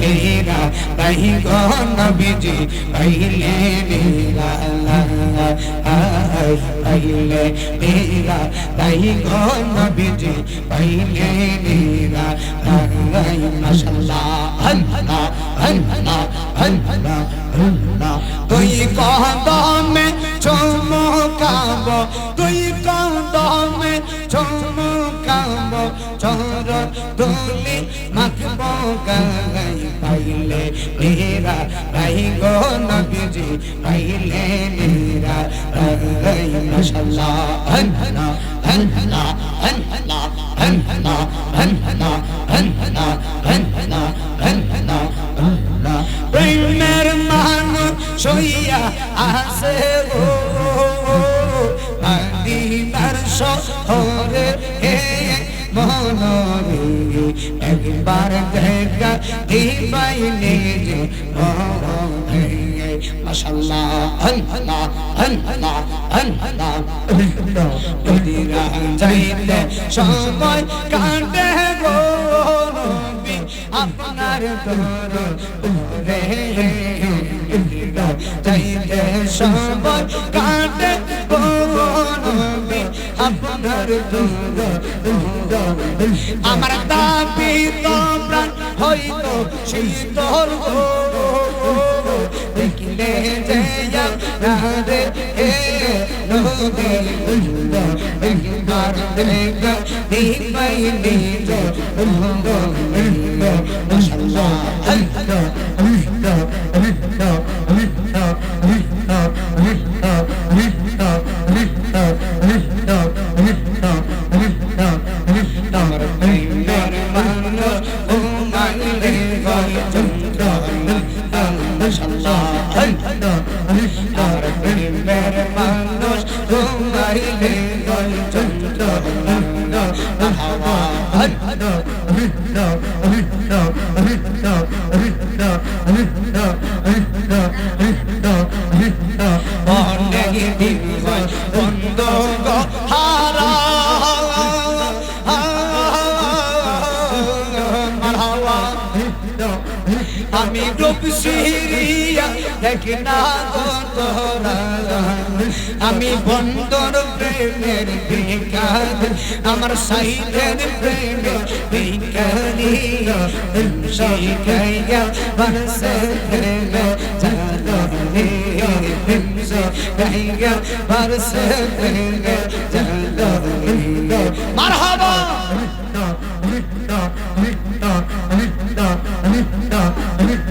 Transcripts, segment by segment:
নীরা তাই গো নবীজি পহলে নীরা পহলে নীরা তাই গো নবীজি পহলে নীরা মশাল্লাহ হন্না হন্না হন্না হন্না তুই কদমে চমকাব তুই কদমে চমকাব চর তুলি মাখব গাই পাইলে মেরা রাই গো নবীজি পাইলে মেরা রাই মাশাআল্লাহ Allah, Allah, Allah, Allah, Allah, Allah, Allah, Allah, Allah. প্রেমের মানুষ সইয়া আসে গো মদিনার শহরে হে মনোরে একবার দেখা দিবাই নিজে সময় আমার দাবি তো প্রাণ হইতো শীতল দেখিলে জয়া রাধে হে নদী একবার দেখা দিবাই নিজ মাশাআল্লাহ মাশাআল্লাহ আমার প্রেমের মানুষ ও মানলে গয় চন্দ্র হাওয়া অনেক দিন আমি রূপ দেখি না আমি বন্ধর প্রেমের বেকার, আমার সাইদের প্রেমের বেকারি শিখাইয়া বরসে প্রেমে জানো রে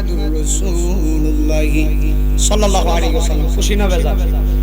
মুহাম্মাদুর রাসূলুল্লাহ সাল্লাল্লাহু আলাইহি ওয়াসাল্লাম খুশি না বেজার